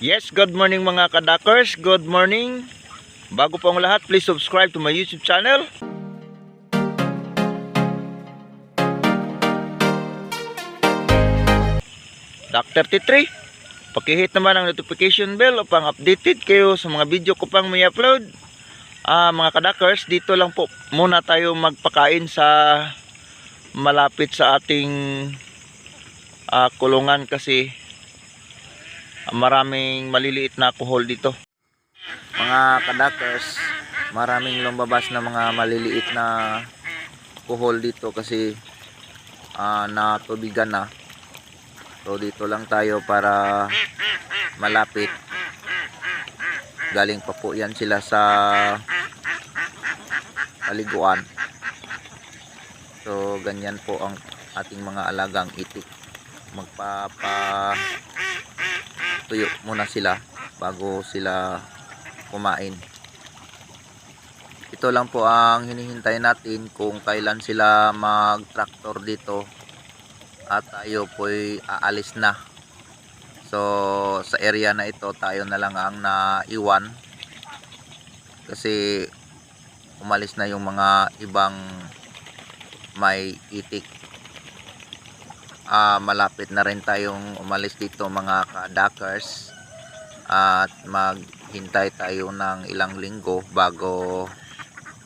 Yes, good morning mga kadakers. Good morning. Bago po ang lahat, please subscribe to my YouTube channel. Dr. T3, pakihit naman ang notification bell upang updated kayo sa mga video ko pang may upload. Ah, mga kadakers, dito lang po muna tayo magpakain sa malapit sa ating ah, kulungan kasi maraming maliliit na alcohol dito. Mga kadakers, maraming lumabas na mga maliliit na alcohol dito kasi ah, natubigan na. So dito lang tayo para malapit. Galing pa po yan sila sa paliguan. So ganyan po ang ating mga alagang itik. Magpapa tuyo muna sila bago sila kumain. Ito lang po ang hinihintay natin kung kailan sila mag-tractor dito at tayo po'y aalis na. So sa area na ito tayo na lang ang naiwan kasi umalis na yung mga ibang may itik ah malapit na rin tayong umalis dito mga kadakers at maghintay tayo ng ilang linggo bago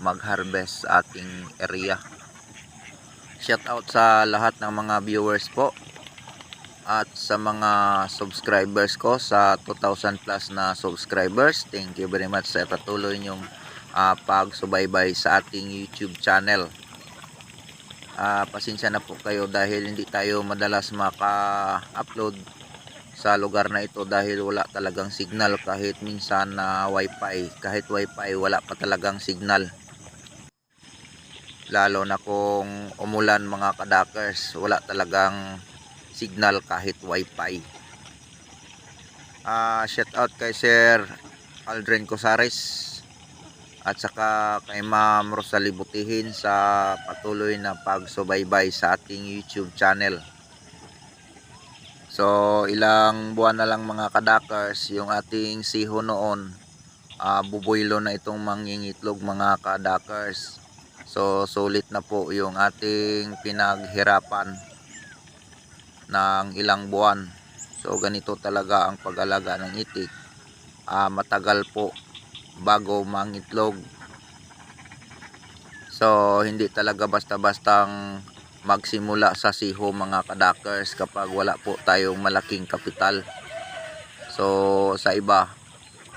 mag-harvest ating area. Shout out sa lahat ng mga viewers po at sa mga subscribers ko sa 2,000 plus na subscribers. Thank you very much sa patuloy niyong ah, pagsubaybay sa ating YouTube channel. Ah, pasensya na po kayo dahil hindi tayo madalas maka-upload sa lugar na ito dahil wala talagang signal kahit minsan na wifi. Kahit wifi wala pa talagang signal. Lalo na kung umulan mga kadakers wala talagang signal kahit wifi. Ah shout out kay Sir Aldrin Cosares at saka kay Ma'am Rosalie Butihin sa patuloy na pagsubaybay sa ating YouTube channel. So ilang buwan na lang mga kadakers yung ating siho noon uh, buboylo na itong mangingitlog mga kadakers. So sulit na po yung ating pinaghirapan ng ilang buwan. So ganito talaga ang pag-alaga ng itik. Ah, matagal po bago mangitlog. So, hindi talaga basta-bastang magsimula sa siho mga kadakers kapag wala po tayong malaking kapital. So, sa iba,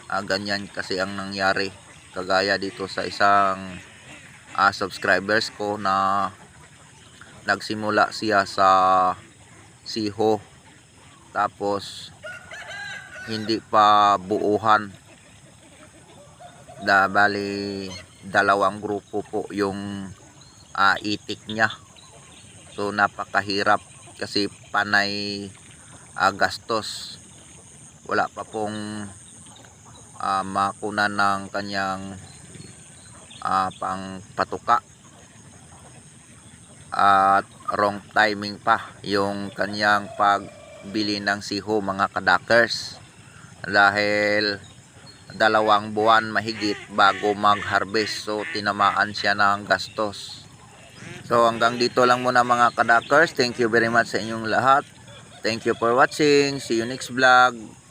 ah, ganyan kasi ang nangyari. Kagaya dito sa isang ah, subscribers ko na nagsimula siya sa siho. Tapos, hindi pa buuhan da bali dalawang grupo po yung ah, itik niya. So napakahirap kasi panay ah, gastos. Wala pa pong ah, makuna ng kanyang ah, pang patuka at wrong timing pa yung kanyang pagbili ng siho mga kadakers dahil dalawang buwan mahigit bago mag-harvest. So, tinamaan siya ng gastos. So, hanggang dito lang muna mga kadakers. Thank you very much sa inyong lahat. Thank you for watching. See you next vlog.